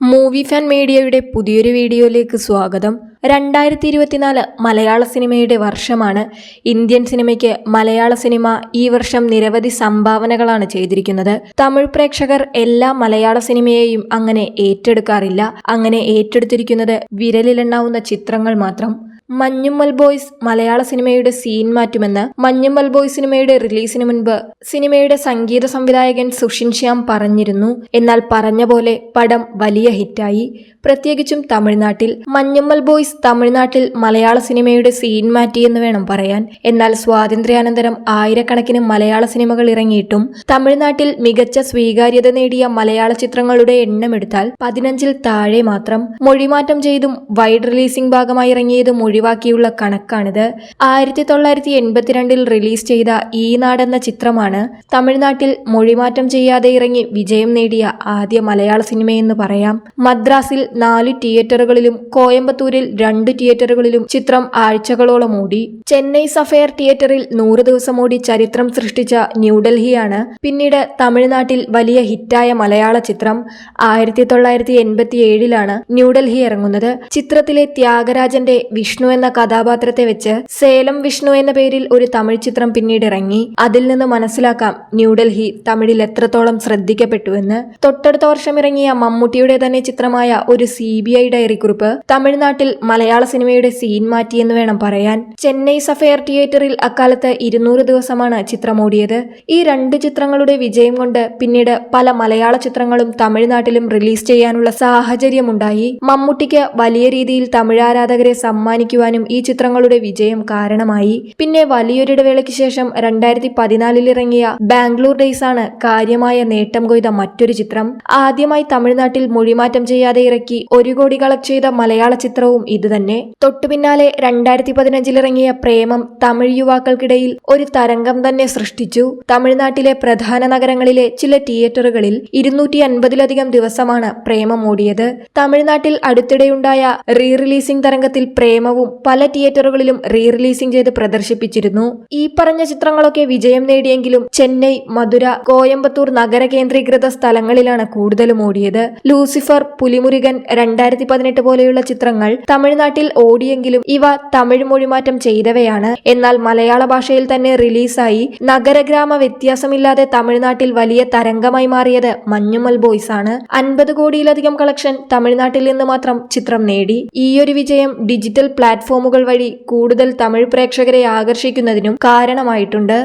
Movie fan മീഡിയയുടെ പുതിയൊരു വീഡിയോയിലേക്ക് സ്വാഗതം. രണ്ടായിരത്തി ഇരുപത്തിനാല് മലയാള സിനിമയുടെ വർഷമാണ്. ഇന്ത്യൻ സിനിമയ്ക്ക് മലയാള സിനിമ ഈ വർഷം നിരവധി സംഭാവനകളാണ് ചെയ്തിരിക്കുന്നത്. തമിഴ് പ്രേക്ഷകർ എല്ലാ മലയാള സിനിമയെയും അങ്ങനെ ഏറ്റെടുക്കാറില്ല. അങ്ങനെ ഏറ്റെടുത്തിരിക്കുന്നത് വിരലിലെണ്ണാവുന്ന ചിത്രങ്ങൾ മാത്രം. മഞ്ഞുമ്മൽ ബോയ്സ് മലയാള സിനിമയുടെ സീൻ മാറ്റുമെന്ന് മഞ്ഞുമ്മൽ ബോയ്സ് സിനിമയുടെ റിലീസിന് മുൻപ് സിനിമയുടെ സംഗീത സംവിധായകൻ സുഷിൻ ശ്യാം പറഞ്ഞിരുന്നു. എന്നാൽ പറഞ്ഞ പോലെ പടം വലിയ ഹിറ്റായി. പ്രത്യേകിച്ചും തമിഴ്നാട്ടിൽ മഞ്ഞുമ്മൽ ബോയ്സ് തമിഴ്നാട്ടിൽ മലയാള സിനിമയുടെ സീൻ മാറ്റിയെന്ന് വേണം പറയാൻ. എന്നാൽ സ്വാതന്ത്ര്യാനന്തരം ആയിരക്കണക്കിന് മലയാള സിനിമകൾ ഇറങ്ങിയിട്ടും തമിഴ്നാട്ടിൽ മികച്ച സ്വീകാര്യത നേടിയ മലയാള ചിത്രങ്ങളുടെ എണ്ണമെടുത്താൽ പതിനഞ്ചിൽ താഴെ മാത്രം. മൊഴിമാറ്റം ചെയ്തും വൈഡ് റിലീസിംഗ് ഭാഗമായി ഇറങ്ങിയതും ഒഴിവാക്കിയുള്ള കണക്കാണിത്. ആയിരത്തി തൊള്ളായിരത്തി എൺപത്തിരണ്ടിൽ റിലീസ് ചെയ്ത ഈ നാടെന്ന ചിത്രമാണ് തമിഴ്നാട്ടിൽ മൊഴിമാറ്റം ചെയ്യാതെ ഇറങ്ങി വിജയം നേടിയ ആദ്യ മലയാള സിനിമയെന്ന് പറയാം. മദ്രാസിൽ നാല് തിയേറ്ററുകളിലും കോയമ്പത്തൂരിൽ രണ്ട് തിയേറ്ററുകളിലും ചിത്രം ആഴ്ചകളോളം ഓടി. ചെന്നൈ സഫയർ തിയേറ്ററിൽ നൂറ് ദിവസം ഓടി ചരിത്രം സൃഷ്ടിച്ച ന്യൂഡൽഹിയാണ് പിന്നീട് തമിഴ്നാട്ടിൽ വലിയ ഹിറ്റായ മലയാള ചിത്രം ആയിരത്തി തൊള്ളായിരത്തി എൺപത്തി ഏഴിലാണ് ന്യൂഡൽഹി ഇറങ്ങുന്നത്. ചിത്രത്തിലെ ത്യാഗരാജന്റെ വിഷ്ണു എന്ന കഥാപാത്രത്തെ വെച്ച് സേലം വിഷ്ണു എന്ന പേരിൽ ഒരു തമിഴ് ചിത്രം പിന്നീട് ഇറങ്ങി അതിൽ നിന്ന് മനസ്സിലാക്കാം ന്യൂഡൽഹി തമിഴിൽ എത്രത്തോളം ശ്രദ്ധിക്കപ്പെട്ടുവെന്ന് തൊട്ടടുത്ത വർഷം ഇറങ്ങിയ മമ്മൂട്ടിയുടെ തന്നെ ചിത്രമായ ഒരു സി ബി ഐ ഡയറി കുറിപ്പ് തമിഴ്നാട്ടിൽ മലയാള സിനിമയുടെ സീൻ മാറ്റിയെന്ന് വേണം പറയാൻ. ചെന്നൈ സഫയർ തിയേറ്ററിൽ അക്കാലത്ത് ഇരുന്നൂറ് ദിവസമാണ് ചിത്രമോടിയത്. ഈ രണ്ട് ചിത്രങ്ങളുടെ വിജയം കൊണ്ട് പിന്നീട് പല മലയാള ചിത്രങ്ങളും തമിഴ്നാട്ടിലും റിലീസ് ചെയ്യാനുള്ള സാഹചര്യമുണ്ടായി. മമ്മൂട്ടിക്ക് വലിയ രീതിയിൽ തമിഴ് ആരാധകരെ സമ്മാനിക്കുവാനും ഈ ചിത്രങ്ങളുടെ വിജയം കാരണമായി. പിന്നെ വലിയൊരിടവേളയ്ക്ക് ശേഷം രണ്ടായിരത്തി പതിനാലിലിറങ്ങിയ ബാംഗ്ലൂർ ഡേയ്സ് ആണ് കാര്യമായ നേട്ടം കൊയ്ത മറ്റൊരു ചിത്രം. ആദ്യമായി തമിഴ്നാട്ടിൽ മൊഴിമാറ്റം ചെയ്യാതെ ഇറക്കി ഒരു കോടി കളക്ട് ചെയ്ത മലയാള ചിത്രവും ഇതുതന്നെ. തൊട്ടുപിന്നാലെ രണ്ടായിരത്തി പതിനഞ്ചിൽ ഇറങ്ങിയ പ്രേമം തമിഴ് യുവാക്കൾക്കിടയിൽ ഒരു തരംഗം തന്നെ സൃഷ്ടിച്ചു. തമിഴ്നാട്ടിലെ പ്രധാന നഗരങ്ങളിലെ ചില തിയേറ്ററുകളിൽ ഇരുന്നൂറ്റി അൻപതിലധികം ദിവസമാണ് പ്രേമം ഓടിയത്. തമിഴ്നാട്ടിൽ അടുത്തിടെയുണ്ടായ റീ റിലീസിംഗ് തരംഗത്തിൽ പ്രേമവും പല തിയേറ്ററുകളിലും റീ റിലീസിംഗ് ചെയ്ത് പ്രദർശിപ്പിച്ചിരുന്നു. ഈ പറഞ്ഞ ചിത്രങ്ങളൊക്കെ വിജയം നേടിയെങ്കിലും ചെന്നൈ മധുര കോയമ്പത്തൂർ നഗര കേന്ദ്രീകൃത സ്ഥലങ്ങളിലാണ് കൂടുതലും ഓടിയത്. ലൂസിഫർ പുലിമുരുകൻ രണ്ടായിരത്തി പതിനെട്ട് പോലെയുള്ള ചിത്രങ്ങൾ തമിഴ്നാട്ടിൽ ഓടിയെങ്കിലും ഇവ തമിഴ് മൊഴിമാറ്റം ചെയ്തവയാണ് എന്നാൽ മലയാള ഭാഷയിൽ തന്നെ റിലീസായി നഗരഗ്രാമ വ്യത്യാസമില്ലാതെ തമിഴ്നാട്ടിൽ വലിയ തരംഗമായി മാറിയത് മഞ്ഞുമൽ ബോയ്സ് ആണ്. അൻപത് കോടിയിലധികം കളക്ഷൻ തമിഴ്നാട്ടിൽ നിന്ന് മാത്രം ചിത്രം നേടി. ഈയൊരു വിജയം ഡിജിറ്റൽ പ്ലാറ്റ്ഫോമുകൾ വഴി കൂടുതൽ തമിഴ് പ്രേക്ഷകരെ ആകർഷിക്കുന്നതിനും കാരണമായിട്ടുണ്ട്.